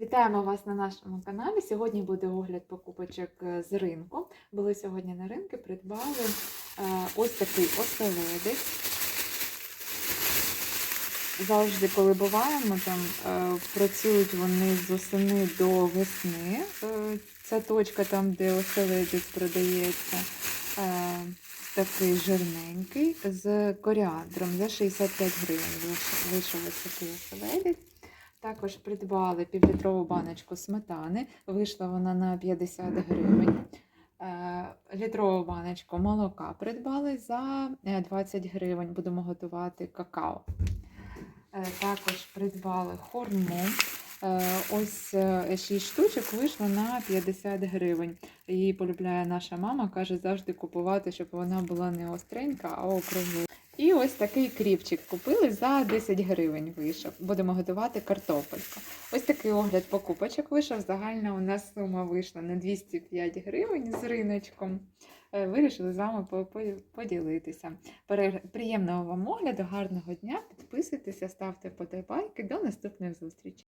Вітаємо вас на нашому каналі. Сьогодні буде огляд покупочок е, з ринку. Були сьогодні на ринку, придбали е, ось такий оселедець. Завжди, коли буваємо, там е, працюють вони з осени до весни. Ця точка там, де оселедець продається. Такий жирненький з коріандром за 65 гривень. Вийшов ось такий оселедець. Також придбали півлітрову баночку сметани. Вийшла вона на 50 гривень. Е, Літрову баночку молока придбали за е, 20 гривень. Будемо готувати какао. Е, Також придбали хорму. Е, Ось 6 штучок вийшло на 50 гривень. Її полюбляє наша мама, каже завжди купувати, щоб вона була не остренька, а округла. І ось такий кріпчик купили за 10 гривень вийшов. Будемо готувати картопельку. Ось такий огляд покупочок вийшов. Загальна у нас сума вийшла на 205 гривень з риночком. Е, Вирішили з вами по- по- поділитися. Приємного вам огляду, гарного дня. Підписуйтеся, ставте подобайки. До наступних зустрічей.